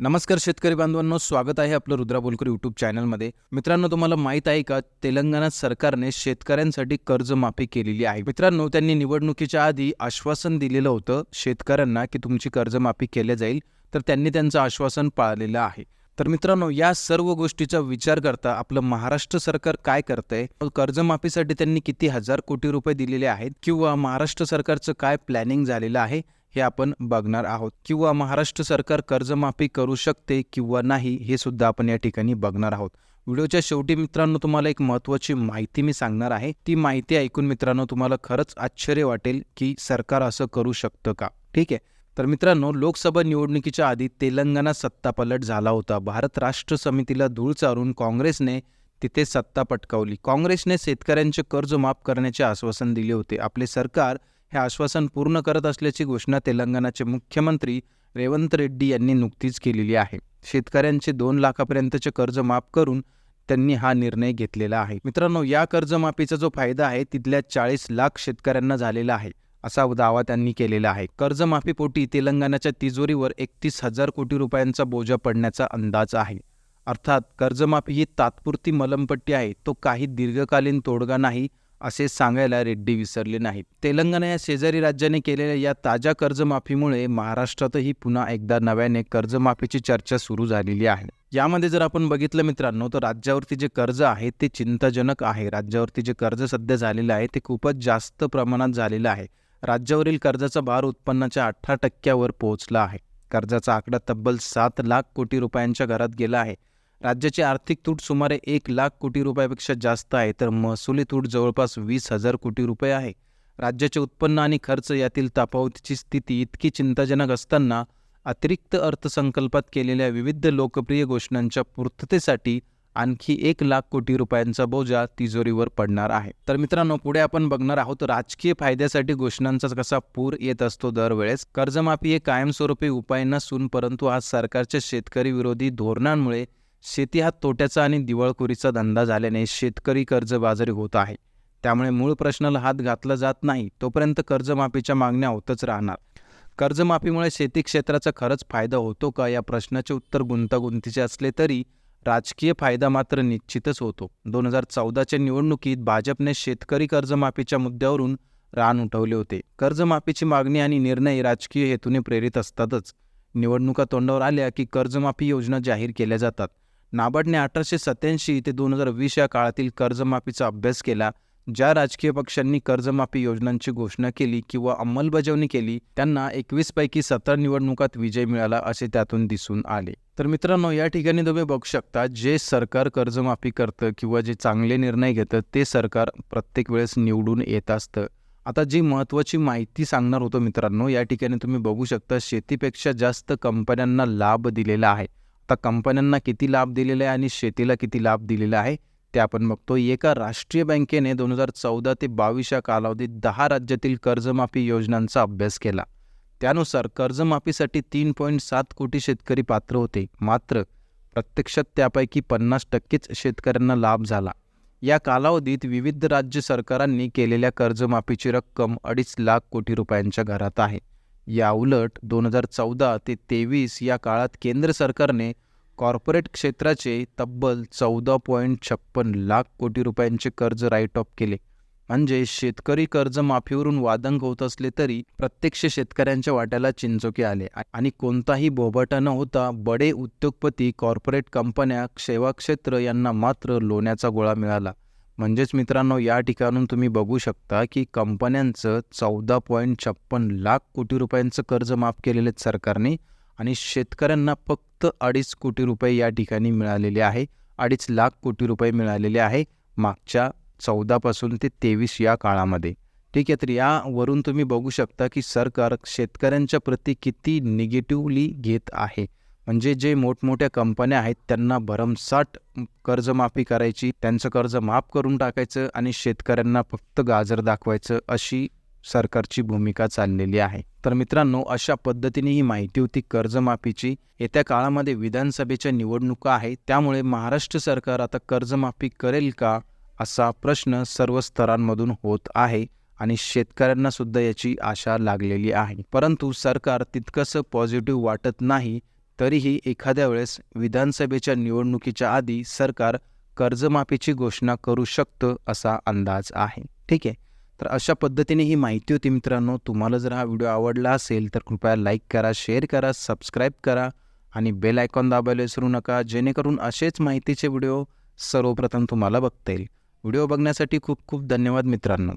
नमस्कार शेतकरी बांधवांनो स्वागत आहे आपलं रुद्रा बोलकर यूट्यूब चॅनलमध्ये मित्रांनो तुम्हाला माहीत आहे का तेलंगणा सरकारने शेतकऱ्यांसाठी कर्जमाफी केलेली आहे. मित्रांनो त्यांनी निवडणुकीच्या आधी आश्वासन दिलेलं होतं शेतकऱ्यांना की तुमची कर्जमाफी केली जाईल तर त्यांनी त्यांचं आश्वासन पाळलेलं आहे. तर मित्रांनो या सर्व गोष्टीचा विचार करता आपलं महाराष्ट्र सरकार काय करतंय? कर्जमाफीसाठी त्यांनी किती हजार कोटी रुपये दिलेले आहेत? किंवा महाराष्ट्र सरकारचं काय प्लॅनिंग झालेलं आहे? हे आपण बघणार आहोत. किंवा महाराष्ट्र सरकार कर्जमाफी करू शकते किंवा नाही हे सुद्धा आपण या ठिकाणी बघणार आहोत. व्हिडिओच्या शेवटी मित्रांनो तुम्हाला एक महत्त्वाची माहिती मी सांगणार आहे. ती माहिती ऐकून मित्रांनो तुम्हाला खरंच आश्चर्य वाटेल की सरकार असं करू शकतं का? ठीक आहे? तर मित्रांनो लोकसभा निवडणुकीच्या आधी तेलंगणा सत्तापलट झाला होता. भारत राष्ट्र समितीला धूळ चारून काँग्रेसने तिथे सत्ता पटकावली. काँग्रेसने शेतकऱ्यांचे कर्ज माफ करण्याचे आश्वासन दिले होते. आपले सरकार हे आश्वासन पूर्ण करत असल्याची घोषणा तेलंगणाचे मुख्यमंत्री रेवंत रेड्डी यांनी नुकतीच केलेली आहे. शेतकऱ्यांचे दोन लाखापर्यंतचे कर्ज माफ करून त्यांनी हा निर्णय घेतलेला आहे. मित्रांनो या कर्जमाफीचा जो फायदा आहे तिथल्या चाळीस लाख शेतकऱ्यांना झालेला आहे असा दावा त्यांनी केलेला आहे. कर्जमाफीपोटी तेलंगणाच्या तिजोरीवर एकतीस हजार कोटी रुपयांचा बोजा पडण्याचा अंदाज आहे. अर्थात कर्जमाफी ही तात्पुरती मलमपट्टी आहे तो काही दीर्घकालीन तोडगा नाही असे सांगायला रेड्डी विसरले नाहीत. तेलंगणा या शेजारी राज्याने केलेल्या या ताज्या कर्जमाफीमुळे महाराष्ट्रातही पुन्हा एकदा नव्याने कर्जमाफीची चर्चा सुरू झालेली आहे. यामध्ये जर आपण बघितलं मित्रांनो तर राज्यावरती जे कर्ज आहे ते चिंताजनक आहे. राज्यावरती जे कर्ज सध्या झालेलं आहे ते खूपच जास्त प्रमाणात झालेलं आहे. राज्यावरील कर्जाचा भार उत्पन्नाच्या अठरा टक्क्यावर पोहोचला आहे. कर्जाचा आकडा तब्बल सात लाख कोटी रुपयांच्या घरात गेला आहे. राज्याची आर्थिक तूट सुमारे एक लाख कोटी रुपयापेक्षा जास्त आहे तर महसुली तूट जवळपास वीस हजार कोटी रुपये आहे. राज्याचे उत्पन्न आणि खर्च यातील तफावतीची स्थिती इतकी चिंताजनक असताना अतिरिक्त अर्थसंकल्पात केलेल्या विविध लोकप्रिय घोषणांच्या पूर्ततेसाठी आणखी एक लाख कोटी रुपयांचा बोजा तिजोरीवर पडणार आहे. तर मित्रांनो पुढे आपण बघणार आहोत राजकीय फायद्यासाठी घोषणांचा कसा पूर येत असतो दरवेळेस. कर्जमाफी हे कायमस्वरूपी उपाय नसून परंतु आज सरकारच्या शेतकरी विरोधी धोरणांमुळे शेती हा तोट्याचा आणि दिवाळखोरीचा धंदा झाल्याने शेतकरी कर्जबाजारी होत आहे. त्यामुळे मूळ प्रश्नाला हात घातला जात नाही तोपर्यंत कर्जमाफीच्या मागण्या होतच राहणार. कर्जमाफीमुळे शेती क्षेत्राचा खरंच फायदा होतो का या प्रश्नाचे उत्तर गुंतागुंतीचे असले तरी राजकीय फायदा मात्र निश्चितच होतो. दोन हजार चौदाच्या निवडणुकीत भाजपने शेतकरी कर्जमाफीच्या मुद्द्यावरून रान उठवले होते. कर्जमाफीची मागणी आणि निर्णय राजकीय हेतूने प्रेरित असतातच. निवडणुका तोंडावर आल्या की कर्जमाफी योजना जाहीर केल्या जातात. नाबार्डने अठराशे सत्याऐंशी ते दोन हजार वीस या काळातील कर्जमाफीचा अभ्यास केला ज्या राजकीय पक्षांनी कर्जमाफी योजनांची घोषणा केली किंवा अंमलबजावणी केली त्यांना एकवीस पैकी सतरा निवडणुकात विजय मिळाला असे त्यातून दिसून आले. तर मित्रांनो या ठिकाणी तुम्ही बघू शकता जे सरकार कर्जमाफी करतं किंवा जे चांगले निर्णय घेतं ते सरकार प्रत्येक वेळेस निवडून येत असतं. आता जी महत्त्वाची माहिती सांगणार होतो मित्रांनो या ठिकाणी तुम्ही बघू शकता शेतीपेक्षा जास्त कंपन्यांना लाभ दिलेला आहे. आता कंपन्यांना किती लाभ दिलेला आहे आणि शेतीला किती लाभ दिलेला आहे ते आपण बघतो एका राष्ट्रीय बँकेने दोन हजार चौदा ते बावीस या कालावधीत दहा राज्यातील कर्जमाफी योजनांचा अभ्यास केला. त्यानुसार कर्जमाफीसाठी तीन पॉईंट सात कोटी शेतकरी पात्र होते. मात्र प्रत्यक्षात त्यापैकी पन्नास टक्केच शेतकऱ्यांना लाभ झाला. या कालावधीत विविध राज्य सरकारांनी केलेल्या कर्जमाफीची रक्कम अडीच लाख कोटी रुपयांच्या घरात आहे. याउलट दोन हजार चौदा ते तेवीस या काळात केंद्र सरकारने कॉर्पोरेट क्षेत्राचे तब्बल चौदा पॉईंट छप्पन लाख कोटी रुपयांचे कर्ज राईट ऑफ केले. म्हणजे शेतकरी कर्जमाफीवरून वादंग होत असले तरी प्रत्यक्ष शेतकऱ्यांच्या वाट्याला चिंचोके आले. आणि कोणताही बोबाटा न होता बडे उद्योगपती कॉर्पोरेट कंपन्या सेवा क्षेत्र यांना मात्र लोण्याचा गोळा मिळाला. म्हणजेच मित्रांनो या ठिकाणून तुम्ही बघू शकता की कंपन्यांचं चौदा पॉईंट छप्पन लाख कोटी रुपयांचं कर्ज माफ केलेले सरकारने आणि शेतकऱ्यांना फक्त अडीच कोटी रुपये या ठिकाणी मिळालेले आहे. अडीच लाख कोटी रुपये मिळालेले आहे मागच्या चौदापासून ते तेवीस या काळामध्ये. ठीक आहे तर यावरून तुम्ही बघू शकता की सरकार शेतकऱ्यांच्या प्रती किती निगेटिव्हली घेत आहे. म्हणजे जे मोठमोठ्या कंपन्या आहेत त्यांना भरमसाठ कर्जमाफी करायची त्यांचं कर्ज माफ करून टाकायचं आणि शेतकऱ्यांना फक्त गाजर दाखवायचं अशी सरकारची भूमिका चाललेली आहे. तर मित्रांनो अशा पद्धतीने ही माहिती होती कर्जमाफीची. येत्या काळामध्ये विधानसभेच्या निवडणुका आहेत त्यामुळे महाराष्ट्र सरकार आता कर्जमाफी करेल का असा प्रश्न सर्व स्तरांमधून होत आहे आणि शेतकऱ्यांना सुद्धा याची आशा लागलेली आहे. परंतु सरकार तितकंसं पॉझिटिव्ह वाटत नाही तरीही एखाद्या वेळेस विधानसभेच्या निवडणुकीच्या आधी सरकार कर्जमाफीची घोषणा करू शकतं असा अंदाज आहे. ठीक आहे? तर अशा पद्धतीने ही माहिती होती मित्रांनो. तुम्हाला जर हा व्हिडिओ आवडला असेल तर कृपया लाईक करा शेअर करा सबस्क्राईब करा आणि बेल आयकॉन दाबायला विसरू नका. जेणेकरून असेच माहितीचे व्हिडिओ सर्वप्रथम तुम्हाला बघता येईल. व्हिडिओ बघण्यासाठी खूप खूप धन्यवाद मित्रांनो.